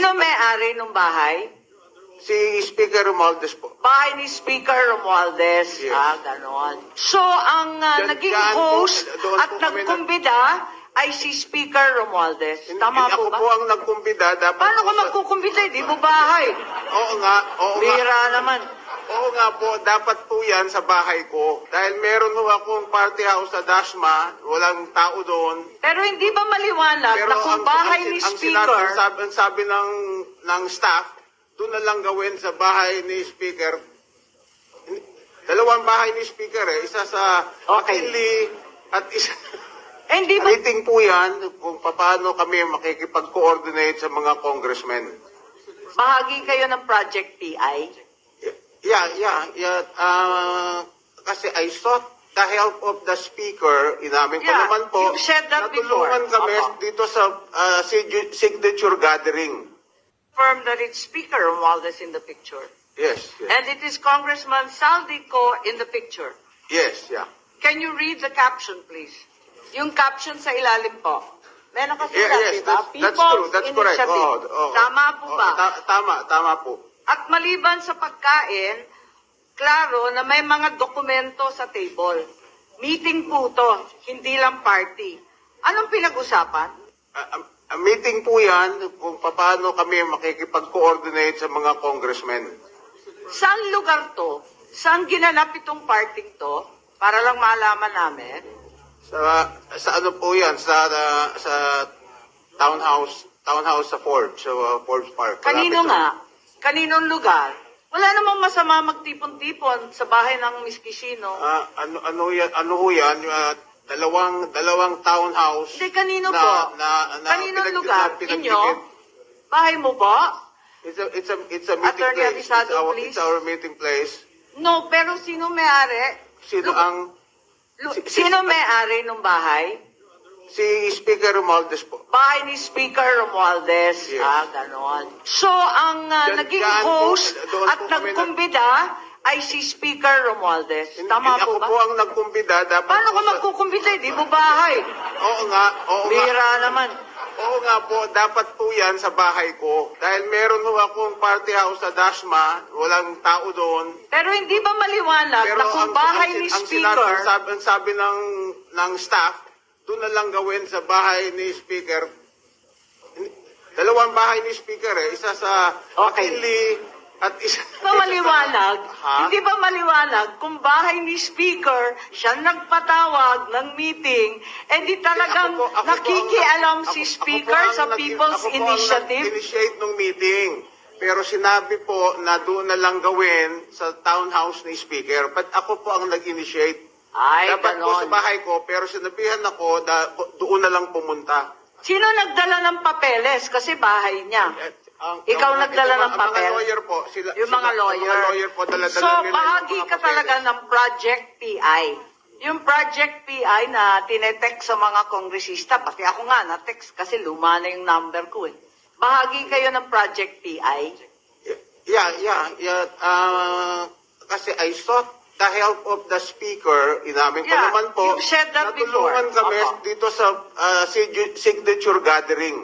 Sino may-ari ng bahay? Si Speaker Romualdez po. Bahay ni Speaker Romualdez. Yes. Ah, ganon. So, ang ah, Diyan- naging diyan po- host doon at po kami nagkumbida ay si Speaker Romualdez. Hindi- Tama ako po ba? po ang nagkumbida. Dapat Paano po ka sa- magkukumbida? Di mo bahay. Oo nga, oo nga. Bira naman. Oo nga po, dapat po yan sa bahay ko. Dahil meron ho akong party house sa Dasma, walang tao doon. Pero hindi ba maliwanag na kung bahay ni ang Speaker, ang sabi, ang sabi ng, ng staff, doon na lang gawin sa bahay ni Speaker. Dalawang bahay ni Speaker eh. Isa sa Okay. McKinley at isa... eh, hindi ba Meeting po yan kung paano kami makikipag-coordinate sa mga congressmen. bahagi kayo ng Project PI? Yeah, yeah. Uh, kasi I sought the help of the speaker. Inamin ko Yeah, naman po. you've said that natulungan before. kami Opo. dito sa uh, sig- signature gathering. Confirm that it's Speaker Romualdez in the picture. Yes, yes, And it is Congressman Saldico in the picture. yes, yeah. Can you read the caption, please? Yung caption sa ilalim po. May nakasulat, Yeah, yes, di ba? that's, that's true. That's correct. Initiative. Oh, oh, Tama po oh, ba? ta- tama, tama po. At maliban sa pagkain, klaro na may mga dokumento sa table. Meeting po to, hindi lang party. Anong pinag-usapan? Uh, a meeting po yan kung paano kami makikipag-coordinate sa mga congressmen. Saan lugar to? Saan ginanap itong parting to? Para lang malaman namin. Sa, sa ano po yan? Sa, uh, sa townhouse, townhouse sa Forbes, sa uh, Forbes Park. Kanino nga? Kaninong lugar? Wala namang masama magtipon-tipon sa bahay ng Miss Kishino. Ah, ano ano yan ano ho yan Ah, dalawang dalawang townhouse Hindi, kanino na, po? na, na Kaninong pinag- lugar? Inyo? Bahay mo ba? It's a it's a it's a meeting Attorney place. It's Abisado, our, please. it's our meeting place. No, pero sino may-ari? Sino Lu- ang Lu- si- sino may-ari ng bahay? Si Speaker Romualdez po. Bahay ni Speaker Romualdez. Yes. Ah, ganon. So, ang ah, Diyan- naging diyan po, host doon at po kami nagkumbida ay si Speaker Romualdez. Hindi- Tama ako po ba? po ang nagkumbida dapat Paano po ka sa- magkukumbida? Di mo bahay. Oo nga, oo nga. Bira naman. Oo nga po, dapat po yan sa bahay ko. Dahil meron ho akong party house sa Dasma, walang tao doon. Pero hindi ba maliwanag na kung bahay ni ang Speaker, sinabi, ang sabi, ang sabi ng, ng staff, doon na lang gawin sa bahay ni Speaker. Dalawang bahay ni Speaker eh. Isa sa Okay. McKinley at isa, Hindi ba maliwanag? Ha? Hindi ba maliwanag kung bahay ni Speaker siya nagpatawag ng meeting, eh di talagang Ako po- ako po ang- nakikialam ako- si ako Speaker ang sa nag- People's ako ang Initiative? nag-initiate ng meeting. Pero sinabi po na doon na lang gawin sa townhouse ni Speaker. But ako po ang nag-initiate. Ay, Dapat po sa ganon. bahay ko, pero sinabihan ako na doon na lang pumunta. Sino nagdala ng papeles? Kasi bahay niya. At ang- Ikaw ang- nagdala ang- ng ang papel? Mga lawyer po. Sila, Yung mga sila- lawyer. Mga lawyer po, dala-dala so, nila yung bahagi mga ka papeles. talaga ng Project PI. Yung Project PI na tinetext sa mga kongresista, pati ako nga na-text kasi luma na yung number ko eh. Bahagi kayo ng Project PI. Yeah, yeah, yeah. Uh, kasi I sought the help of the speaker. Inamin ko Yeah, naman po. you've said that before. natulungan kami Opo. dito sa uh, sig- signature gathering.